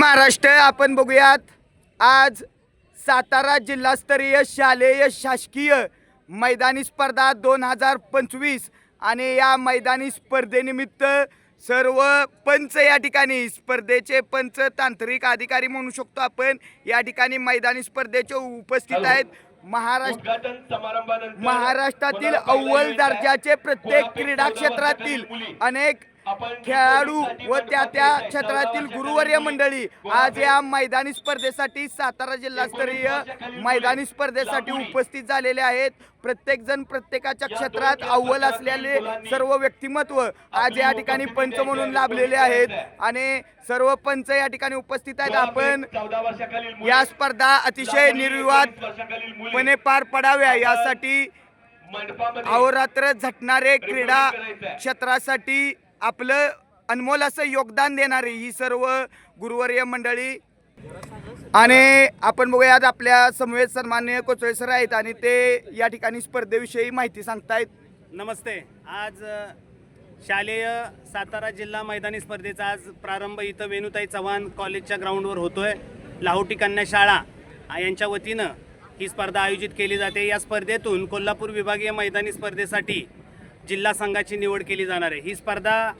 महाराष्ट्र आपण बघूयात आज सातारा जिल्हास्तरीय शालेय शासकीय मैदानी स्पर्धा दोन हजार पंचवीस आणि या मैदानी स्पर्धेनिमित्त सर्व पंच या ठिकाणी स्पर्धेचे पंच तांत्रिक अधिकारी म्हणू शकतो आपण या ठिकाणी मैदानी स्पर्धेचे उपस्थित आहेत महाराष्ट्र महाराष्ट्रातील अव्वल दर्जाचे प्रत्येक क्रीडा क्षेत्रातील. अनेक खेळाडू व त्या त्या. क्षेत्रातील गुरुवर्य मंडळी. आज या मैदानी स्पर्धेसाठी सातारा जिल्हास्तरीय मैदानी स्पर्धेसाठी उपस्थित झालेले आहेत प्रत्येक जण प्रत्येकाच्या क्षेत्रात अव्वल असलेले सर्व व्यक्तिमत्व आज या ठिकाणी पंच म्हणून लाभलेले आहेत आणि सर्व पंच या ठिकाणी उपस्थित आहेत आपण. या स्पर्धा अतिशय निर्विवाद वर्षाखालील मुली. पणे पार पडाव्या यासाठी अहोरात्र झटणारे क्रीडा क्षेत्रासाठी आपलं अनमोल असं योगदान देणारी ही सर्व गुरुवर्य मंडळी. आणि आपण बघूयात आपल्या समवेत सन्मान्य कोचळे सर आहेत आणि ते या ठिकाणी स्पर्धेविषयी माहिती सांगतायत. नमस्ते. आज शालेय सातारा जिल्हा मैदानी स्पर्धेचा आज प्रारंभ इथं वेणुताई चव्हाण कॉलेजच्या ग्राउंडवर होतोय. लाहोटी कन्या शाळा यांच्या वतीनं ही स्पर्धा आयोजित केली जाते. या स्पर्धेतून कोल्हापूर विभागीय मैदानी स्पर्धेसाठी जिल्हा संघाची निवड केली जाणार आहे. ही स्पर्धा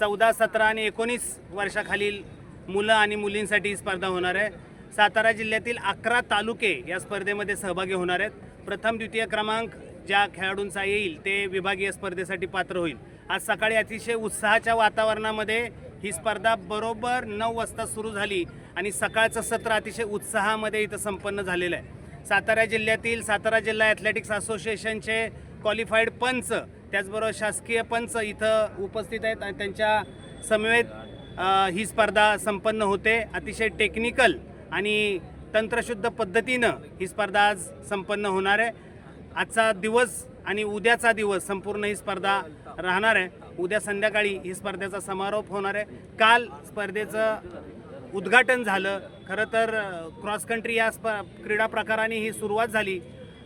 चौदा सतरा आणि एकोणीस वर्षाखालील मुलं आणि मुलींसाठी ही स्पर्धा होणार आहे. सातारा जिल्ह्यातील अकरा तालुके या स्पर्धेमध्ये सहभागी होणार आहेत. प्रथम द्वितीय क्रमांक ज्या खेळाडूंचा येईल ते विभागीय स्पर्धेसाठी पात्र होईल. आज सकाळी अतिशय उत्साहाच्या वातावरणामध्ये ही स्पर्धा बरोबर नऊ वाजता सुरू झाली आणि सकाळचं सत्र अतिशय उत्साहामध्ये इथं संपन्न झालेलं आहे. सातारा जिल्ह्यातील सातारा जिल्हा ॲथलेटिक्स असोसिएशनचे क्वालिफाईड पंच त्याचबरोबर शासकीय पंच इथं उपस्थित आहेत आणि त्यांच्या समवेत ही स्पर्धा संपन्न होते. अतिशय टेक्निकल आणि तंत्रशुद्ध पद्धतीनं ही स्पर्धा आज संपन्न होणार आहे. आजचा दिवस आणि उद्याचा दिवस संपूर्ण ही स्पर्धा राहणार आहे. उद्या संध्याकाळी ही स्पर्धेचा समारोप होणार आहे. काल स्पर्धेचं उद्घाटन झालं. खरं तर क्रॉस कंट्री या स्प क्रीडा प्रकाराने ही सुरुवात झाली.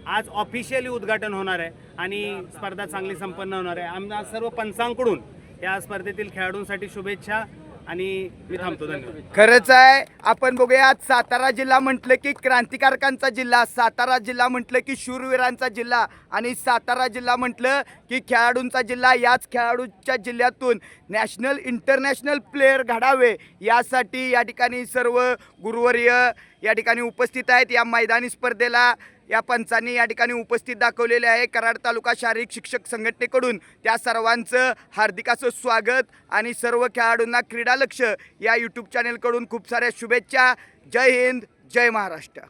आज ऑफिशियली उद्घाटन होणार आहे आणि स्पर्धा चांगली संपन्न होणार आहे. आमच्या सर्व पंचांकडून या स्पर्धेतील खेळाडूंसाठी शुभेच्छा आणि मी थांबतो. धन्यवाद. खरंच आहे. आपण बघूयात सातारा जिल्हा म्हटलं की क्रांतिकारकांचा जिल्हा सातारा जिल्हा म्हटलं की शूरवीरांचा जिल्हा आणि सातारा जिल्हा म्हटलं की खेळाडूंचा जिल्हा. याच खेळाडूच्या जिल्ह्यातून नॅशनल इंटरनॅशनल प्लेयर घडावे. यासाठी या ठिकाणी सर्व गुरुवर्य या ठिकाणी उपस्थित आहेत. या मैदानी स्पर्धेला या पंचांनी या ठिकाणी उपस्थित दाखवलेले आहे. कराड तालुका शारीरिक शिक्षक संघटनेकडून त्या सर्वांचं हार्दिकाचं स्वागत आणि सर्व खेळाडूंना क्रीडा लक्ष या यूट्यूब चॅनेलकडून खूप साऱ्या शुभेच्छा. जय हिंद जय महाराष्ट्र.